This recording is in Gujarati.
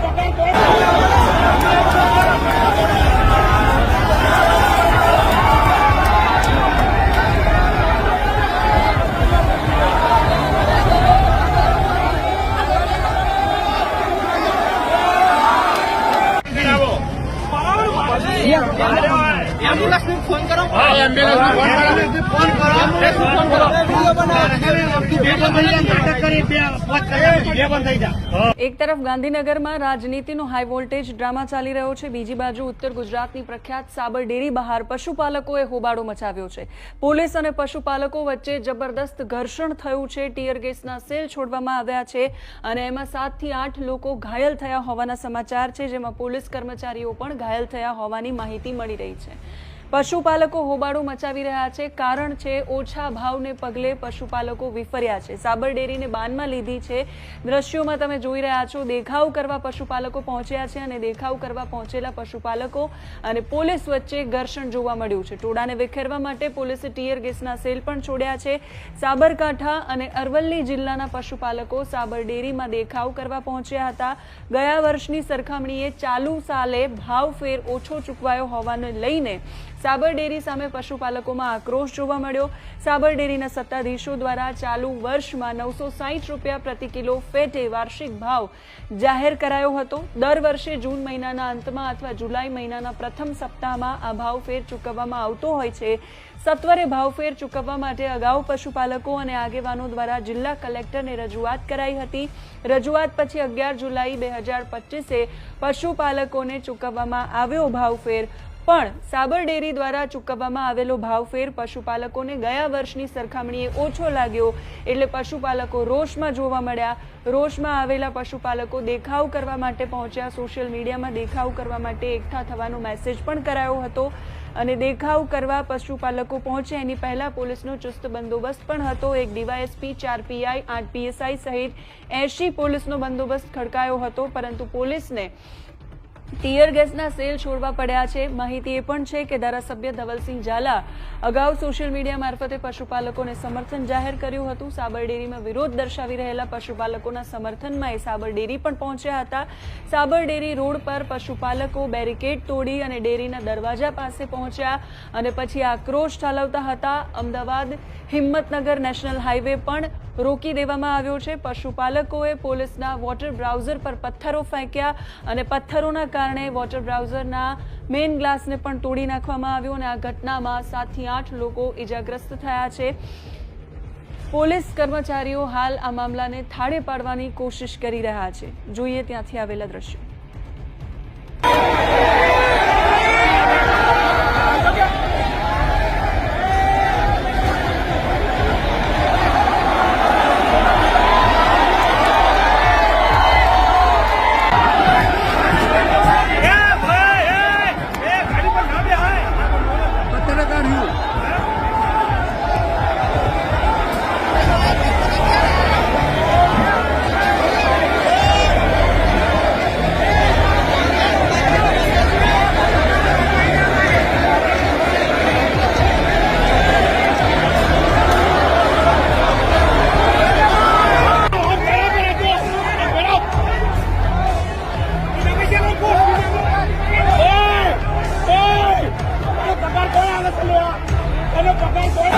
Vai, vai, vai, vai. Phone કરો. ફોન કરો. એક તરફ ગાંધીનગરમાં રાજનીતિનો હાઈ વોલ્ટેજ ડ્રામા ચાલી રહ્યો છે. બીજી બાજુ ઉત્તર ગુજરાતની પ્રખ્યાત સાબર ડેરી બહાર પશુપાલકોએ હોબાળો મચાવ્યો છે. પોલીસ અને પશુપાલકો વચ્ચે જબરદસ્ત ઘર્ષણ થયું છે. ટીયર ગેસના સેલ છોડવામાં આવ્યા છે અને એમાં સાતથી આઠ લોકો ઘાયલ થયા હોવાના સમાચાર છે જેમાં પોલીસ કર્મચારીઓ પણ ઘાયલ થયા હોવાની માહિતી મળી રહી છે. પશુપાલકો હોબાળો મચાવી રહ્યા છે. કારણ છે, ઓછા ભાવને પગલે પશુપાલકો વિફર્યા છે. સાબર ડેરીને બાનમાં લીધી છે. દ્રશ્યોમાં તમે જોઈ રહ્યા છો, દેખાવ કરવા પશુપાલકો પહોંચ્યા છે અને દેખાવ કરવા પહોંચેલા પશુપાલકો અને પોલીસ વચ્ચે ઘર્ષણ જોવા મળ્યું છે. ટોળાને વિખેરવા માટે પોલીસે ટીયર ગેસના સેલ પણ છોડ્યા છે. સાબરકાંઠા અને અરવલ્લી જિલ્લાના પશુપાલકો સાબર ડેરીમાં દેખાવ કરવા પહોંચ્યા હતા. ગયા વર્ષની સરખામણીએ ચાલુ સાલે ભાવ ફેર ઓછો ચૂકવાયો હોવાને લઈને સાબર ડેરી સામે પશુપાલકોમાં આક્રોશ જોવા મળ્યો. સાબર ડેરીના સત્તાધીશો દ્વારા ચાલુ વર્ષમાં નવસો રૂપિયા પ્રતિ કિલો ફેટે વાર્ષિક ભાવ જાહેર કરાયો હતો. દર વર્ષે જૂન મહિનાના અંતમાં અથવા જુલાઈ મહિનાના પ્રથમ સપ્તાહમાં આ ભાવફેર ચૂકવવામાં આવતો હોય છે. સત્વરે ભાવફેર ચૂકવવા માટે અગાઉ પશુપાલકો અને આગેવાનો દ્વારા જિલ્લા કલેક્ટરને રજૂઆત કરાઈ હતી. રજૂઆત પછી અગિયાર જુલાઈ બે હજાર પચીસે પશુપાલકોને ચૂકવવામાં આવ્યો ભાવફેર પણ સાબર ડેરી દ્વારા ચૂકવવામાં આવેલો ભાવફેર પશુપાલકોને ગયા વર્ષની સરખામણીએ ઓછો લાગ્યો એટલે પશુપાલકો રોષમાં જોવા મળ્યા. રોષમાં આવેલા પશુપાલકો દેખાવ કરવા માટે પહોંચ્યા. સોશિયલ મીડિયામાં દેખાવ કરવા માટે એકઠા થવાનો મેસેજ પણ કરાયો હતો અને દેખાવ કરવા પશુપાલકો પહોંચ્યા. એની પહેલાં પોલીસનો ચુસ્ત બંદોબસ્ત પણ હતો. એક ડીવાયએસપી, ચાર પીઆઈ, આઠ પીએસઆઈ સહિત એસી પોલીસનો બંદોબસ્ત ખડકાયો હતો. પરંતુ પોલીસને ટીયર ગેસના સેલ છોડવા પડ્યા છે. માહિતી એ પણ છે કે ધારાસભ્ય ધવલસિંહ ઝાલા અગાઉ સોશિયલ મીડિયા મારફતે પશુપાલકોને સમર્થન જાહેર કર્યું હતું. સાબર ડેરીમાં વિરોધ દર્શાવી રહેલા પશુપાલકોના સમર્થનમાં એ સાબર ડેરી પણ પહોંચ્યા હતા. સાબર ડેરી રોડ પર પશુપાલકો બેરિકેડ તોડી અને ડેરીના દરવાજા પાસે પહોંચ્યા અને પછી આક્રોશ ઠાલવતા હતા. અમદાવાદ હિંમતનગર નેશનલ હાઈવે પણ રોકી દેવામાં આવ્યો છે. પશુપાલકોએ પોલીસના વોટર બ્રાઉઝર પર પથ્થરો ફેંક્યા અને પથ્થરોના કારણે વોટર બ્રાઉઝરના મેઇન ગ્લાસને પણ તોડી નાખવામાં આવ્યો અને આ ઘટનામાં સાતથી આઠ લોકો ઇજાગ્રસ્ત થયા છે. પોલીસ કર્મચારીઓ હાલ આ મામલાને થાળે પાડવાની કોશિશ કરી રહ્યા છે. જોઈએ ત્યાંથી આવેલા દ્રશ્યો. Olha o papai,